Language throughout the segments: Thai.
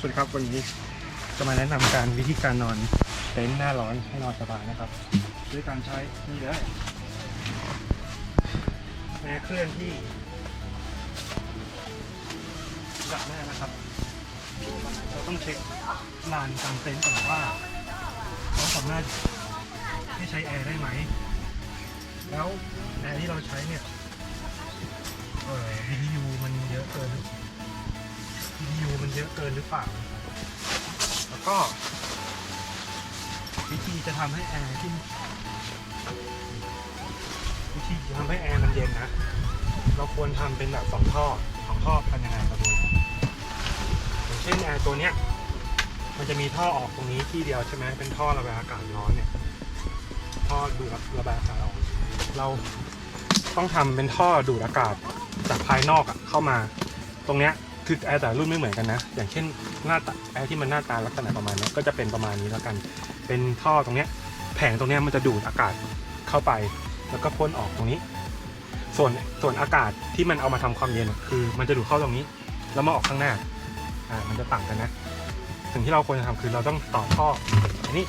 สวัสดีครับวันนี้จะมาแนะนำการวิธีการนอนเต็นท์หน้าร้อนให้นอนสบายนะครับ ด้วยการใช้นี่เลยแอร์เคลื่อนที่ระดับแรกนะครับเราต้องเช็คลานกลางเต็นท์ก่อนว่าเขาสามารถให้ใช้แอร์ได้ไหม แล้วแอร์ที่เราใช้เนี่ยเอ่อ BTU มันเยอะเกิน BTU มันเยอะเกินหรือเปล่า แล้วก็วิธีจะทำให้แอร์ที่วิธีทำให้แอร์มันเย็นนะ เราควรทำเป็นแบบสองท่อสองท่อกันยังไงมาดูอย่างเช่นแอร์ตัวเนี้ย มันจะมีท่อออกตรงนี้ที่เดียวใช่ไหมเป็นท่อระบายอากาศร้อนเนี่ย ท่อดูดระบายอากาศออก เราต้องทำเป็นท่อดูดอากาศจากภายนอกอะเข้ามา ตรงเนี้ย คือแอร์แต่รุ่นไม่เหมือนกันนะ อย่างเช่นหน้าตาแอร์ที่มันหน้าตาลักษณะประมาณนี้ก็จะเป็นประมาณนี้แล้วกัน เป็นท่อตรงเนี้ยแผงตรงเนี้ยมันจะดูดอากาศเข้าไป แล้วก็พ่นออกตรงนี้ ส่วนส่วนอากาศที่มันเอามาทำความเย็นคือมันจะดูดเข้าตรงนี้ แล้วมาออกข้างหน้าอ่ามันจะต่างกันนะ สิ่งที่เราควรจะทำคือเราต้องต่อท่ออันนี้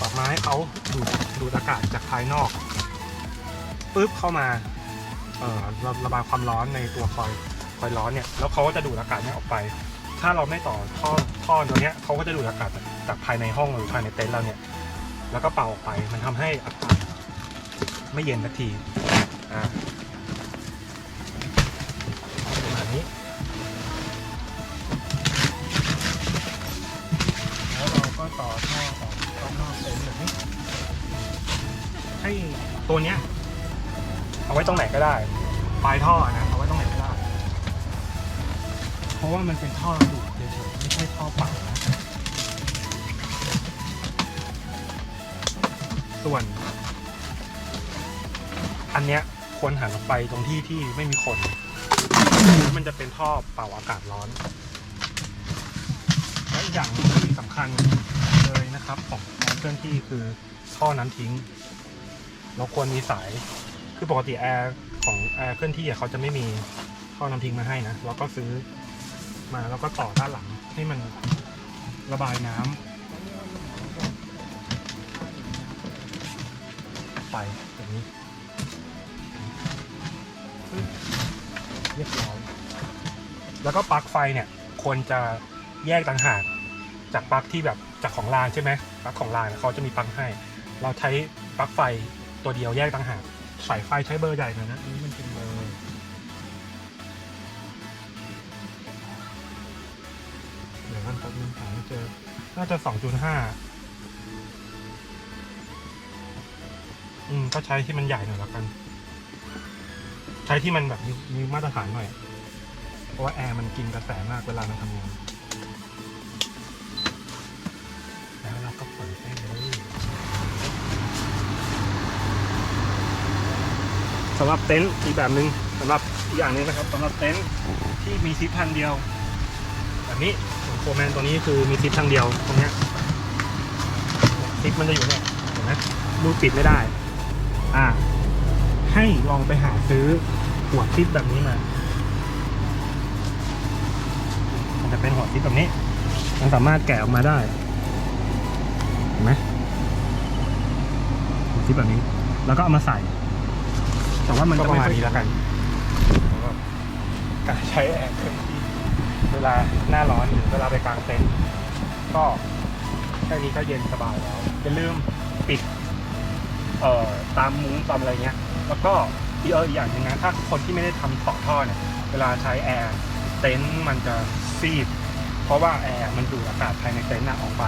ต่อไมาให้เขาดูดดูดอากาศจากภายนอกปุ๊บเข้ามาเอ่อระบายความร้อนในตัวคอย อยร้อนเนี่ยแล้วเขาก็จะดูดอากาศเนี่ยออกไป ถ้าเราไม่ต่อท่อท่อตัวเนี้ยเขาก็จะดูดอากาศจากภายในห้องหรือภายในเต็นท์เราเนี่ย แล้วก็เป่าออกไปมันทำให้อากาศไม่เย็นสักทีอ่าประมาณนี้แล้วเราก็ต่อท่อออกต่อนอกเต็นท์แบบนี้ให้ตัวเนี้ยเอาไว้ตรงไหนก็ได้ปลายท่อนะ ราะว่ามันเป็นท่อระดูดเฉยๆไม่ใช่ท่อเป่านะส่วน อันเนี้ยควรหันออกไปตรงที่ที่ไม่มีคนมันจะเป็นท่อเป่าอากาศร้อน และอีกอย่างที่สำคัญเลยนะครับ ของแอร์เคลื่อนที่คือท่อน้ำทิ้ง เราควรมีสาย คือปกติแอร์ของแอร์เคลื่อนที่เขาจะไม่มีท่อน้ำทิ้งมาให้นะ เราก็ซื้อ มาแล้วก็ต่อด้านหลังให้มันระบายน้ำไปแบบนี้เรียบร้อยแล้วก็ปลั๊กไฟเนี่ยควรจะแยกต่างหากจากปลั๊กที่แบบจากของรางใช่ไหมปลั๊กของรางเขาจะมีปลั๊กให้ เราใช้ปลั๊กไฟตัวเดียวแยกต่างหากสายไฟใช้เบอร์ใหญ่หน่อยนะอันนี้มันเป็น ยวมันแป๊บนึงหาไม่เจอ น่าจะสองจุดห้าอืม ก็ใช้ที่มันใหญ่หน่อยแล้วกัน ใช้ที่มันแบบมีมาตรฐานหน่อย เพราะว่าแอร์มันกินกระแสมากเวลามันทำงาน แล้วเราก็เปิดได้เลยสำหรับเต็นท์อีกแบบหนึ่งสำหรับอีกอย่างนึงนะครับสำหรับเต็นท์ที่มีซิปทางเดียวแบบนี้ โฟร์แมนตัวนี้คือมีซิปทางเดียวตรงเนี้ยซิปมันจะอยู่เนี่ยเห็นไหมรูดปิดไม่ได้ อ่า ให้ลองไปหาซื้อหัวซิปแบบนี้มา มันจะเป็นหัวซิปแบบนี้ มันสามารถแกะออกมาได้ เห็นไหมหัวซิปแบบนี้ แล้วก็เอามาใส่ แต่ว่ามันจะไม่ค่อยแล้วกันการใช้แอร์เคลื่อนที่ เวลาหน้าร้อนหรือเวลาไปกลางเต็นท์ก็แค่นี้ก็เย็นสบายแล้วอย่าลืมปิดเอ่อตามมุ้งตามอะไรเงี้ย แล้วก็อีกเอออีกอย่างหนึ่งนะถ้าคนที่ไม่ได้ทำต่อท่อเนี่ยเวลาใช้แอร์เต็นท์มันจะซีด เพราะว่าแอร์มันดูดอากาศภายในเต็นท์น่ะออกไป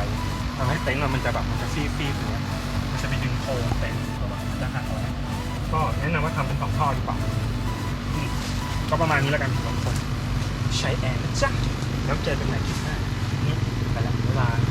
ทำให้เต็นท์มันจะแบบมันจะซีดซีดอย่างเงี้ยมันจะไปดึงโครงเต็นท์ตัวมันจะหักเอาไว้ก็แนะนำว่าทำเป็นสองท่อดีกว่าก็ประมาณนี้แล้วกันสำหรับคน ใช้แอร์นะจ๊ะแล้วเจอกันใหม่คลิปหน้านี่ไปแล้วบ๊ายบาย